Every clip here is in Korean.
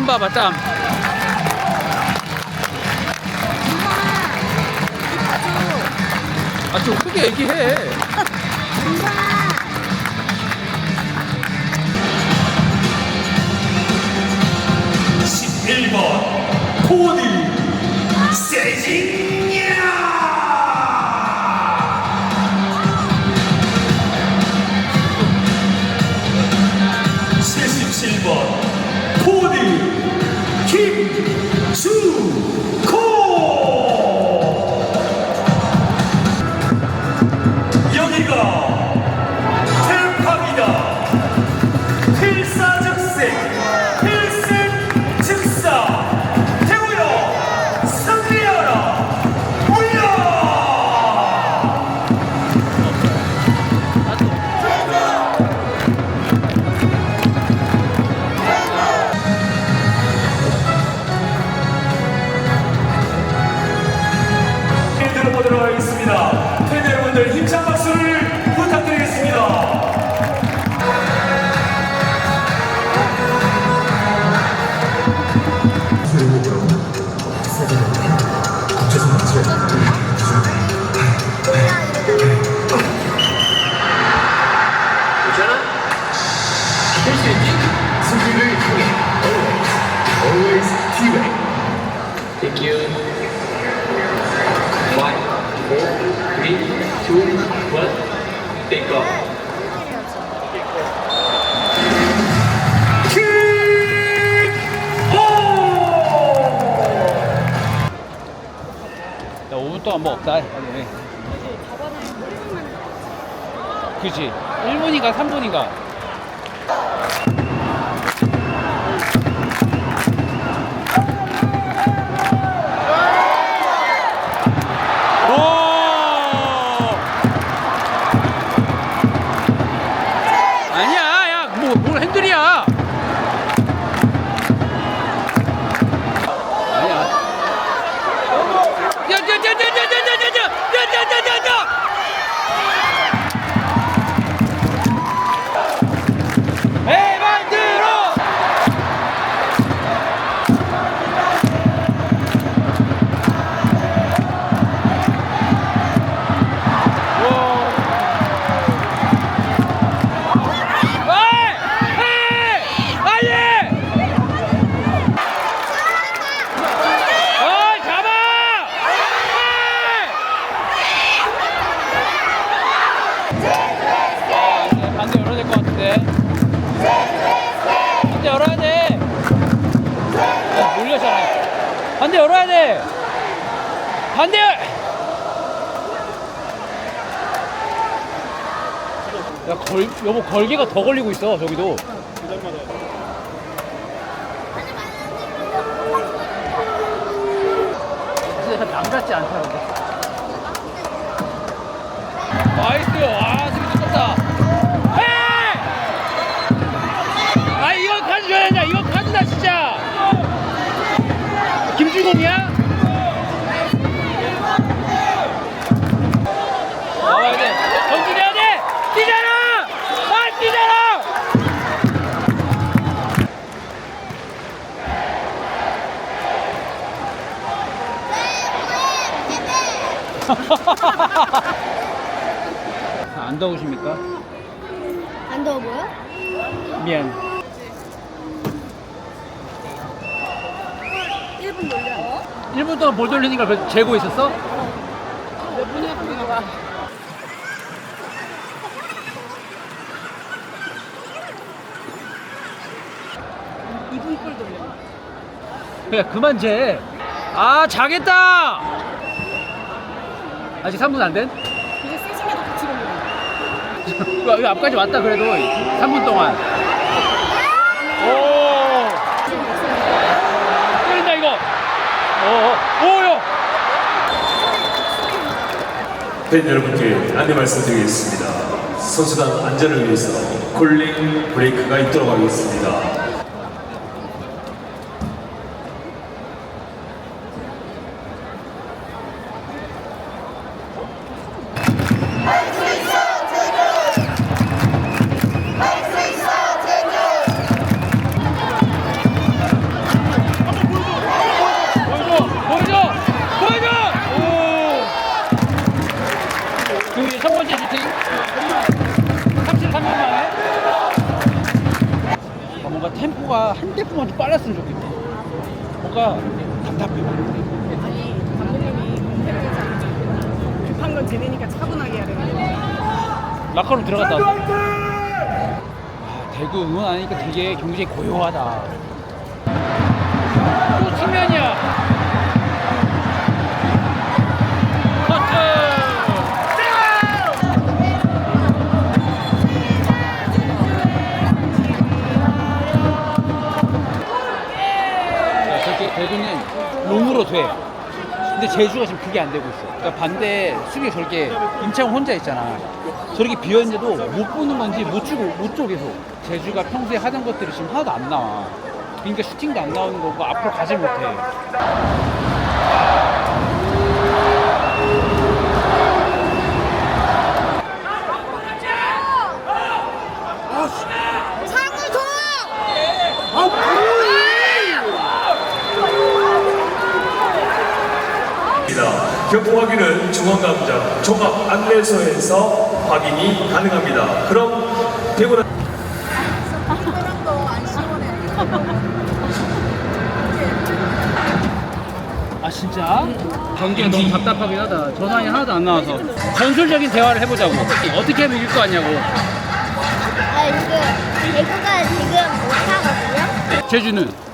땀 봐봐, 땀. 아, 좀 크게 얘기해. 번 코디 그지? 1분인가 3분인가? 반대 열어야 돼. 반대 열. 야, 걸, 여보, 걸개가 더 걸리고 있어, 저기도. 진짜 남 같지 않다, 근데. 나이스! 아, 주공이야? 나와야 돼. 전진해야 돼! 뛰잖아! 아, 뛰잖아! 안 더우십니까? 안 더워 보여? 미안. 1분 놀려. 어? 1분 동안 볼 돌리니까 그 재고 있었어? 몇 분이야 그거가? 이분 꼴 돌려. 야, 그만 재. 아, 자겠다! 아직 3분 안 된? 이제 세징에도 같이 걸려. 여기 앞까지 왔다, 그래도. 3분 동안. 오! 때린다, 이거! 오, 오, 오, 야! 팬 여러분께 안내 말씀드리겠습니다. 선수단 안전을 위해서 콜링 브레이크가 있도록 하겠습니다. 라커룸 들어갔다 왔어. 아, 대구 응원하니까 되게 경기장이 고요하다. 또 측면이야. 커트! 야, 저렇게 대구는 롱으로 돼. 근데 제주가 지금 그게 안 되고 있어. 그러니까 반대 수비 저렇게 임창훈 혼자 있잖아. 저렇게 비었는데도 못 보는 건지 못 주고 못 줘 계속. 제주가 평소에 하던 것들이 지금 하나도 안 나와. 그러니까 슈팅도 안 나오는 거고 앞으로 가지 못해. 상을 줘! 경품확인은 중앙감장 종합 안내소에서 확인이 가능합니다. 그럼 시원해. 아 진짜? 경기가 너무 답답하긴 하다. 전환이 하나도 안 나와서 전술적인 대화를 해보자고. 어떻게 하면 이길 것 같냐고. 아, 이거 대구가 지금 못하거든요. 제주는.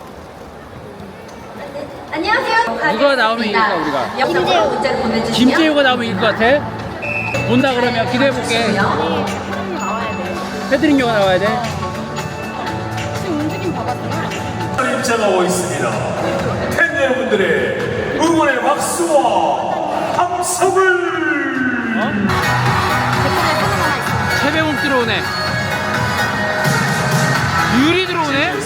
누가 나오면 이길까 우리가? 김재우 문자를 보내주시면 김재우가 나오면 이길 것 같아? 본다 그러면 기대해 볼게. 패드링교가 나와야 돼. 입장하고 있습니다. 팬 여러분들의 응원의 박수와 함성을 최병욱 들어오네. 유리 들어오네.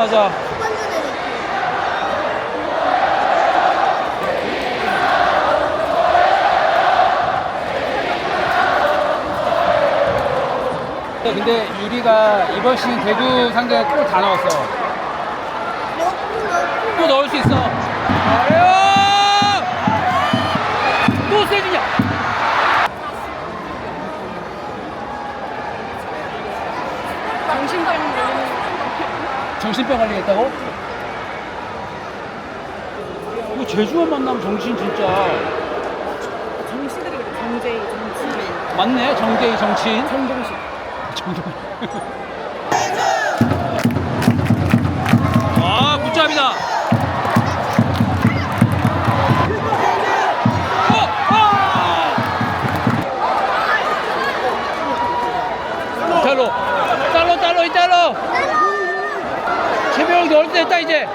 맞아. 근데 유리가 이번 시즌 대구 상대에 골다 넣었어. 또 넣을 수 있어. 또 세지냐? 정신 걸 정신병 걸리겠다고? 이거 제주만 만나면 정신 진짜. 정치들이 그래. 정제이 정치 맞네 정대희 정치인. 정동식. 정도. 최병이 넣을 때 됐다 이제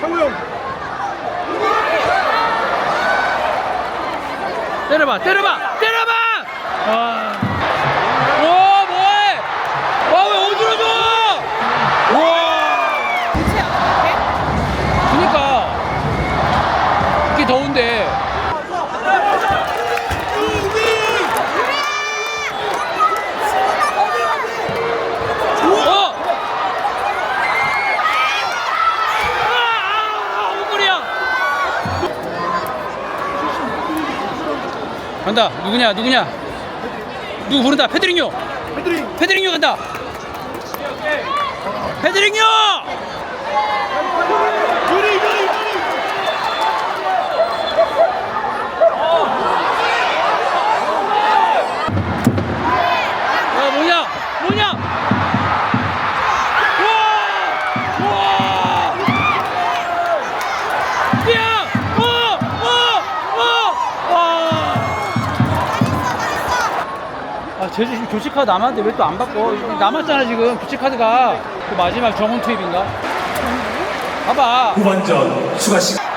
돼! 때려봐! 때려봐! 때려봐! 아. 간다. 누구냐? 누구냐? 누구 부른다? 페드링요. 페드링. 페드링요 간다. 페드링요. 제주 지금 교체 카드 남았는데 왜 또 안 바꿔? 남았잖아 지금 교체 카드가 그 마지막 정원 투입인가? 봐봐. 후반전 추가 시간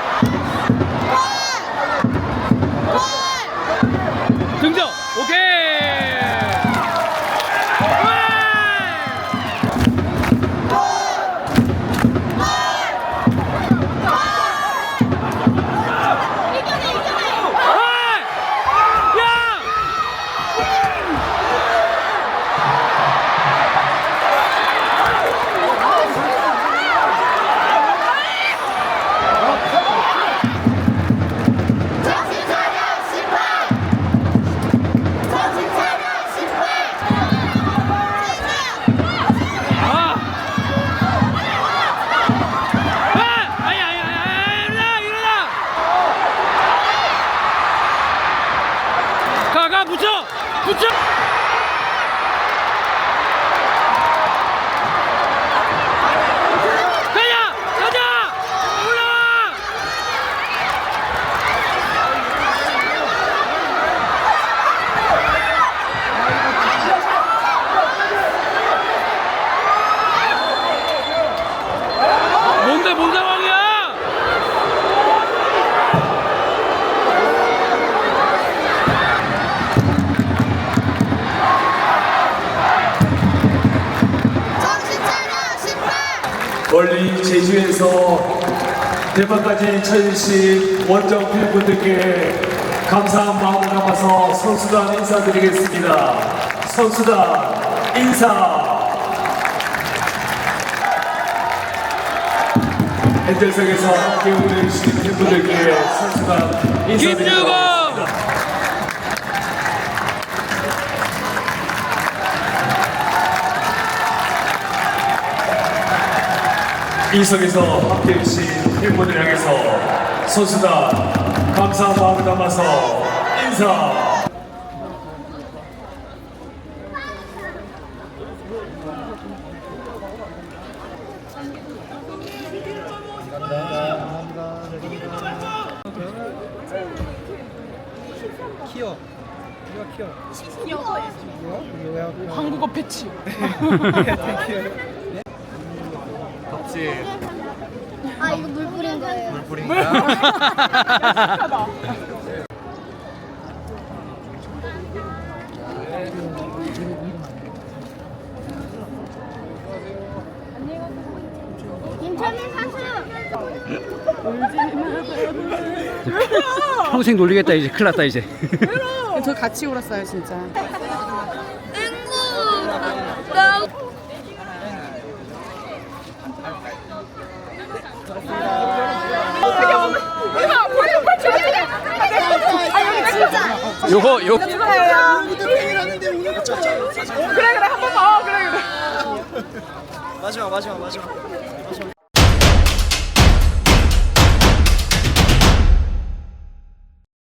대만까지 쳐주신 원정 팬분들께 감사한 마음을 담아서 선수단 인사드리겠습니다. 선수단 인사. 엔젤석에서 함께 응원해주신 팬분들께 선수단 인사드립니다. 이석에서 함께 해주신 팬분들 향해서 선수단 감사한 마음을 담아서 인사. 한국어 패치. 아 이거 물 뿌린 거예요. 김천민 선수. 평생 놀리겠다 이제 큰일 났다 이제 저 같이 울었어요 진짜. 요거 요 그래 그래 한 번만. 어, 그래 그래. 마지막 마지막 마지막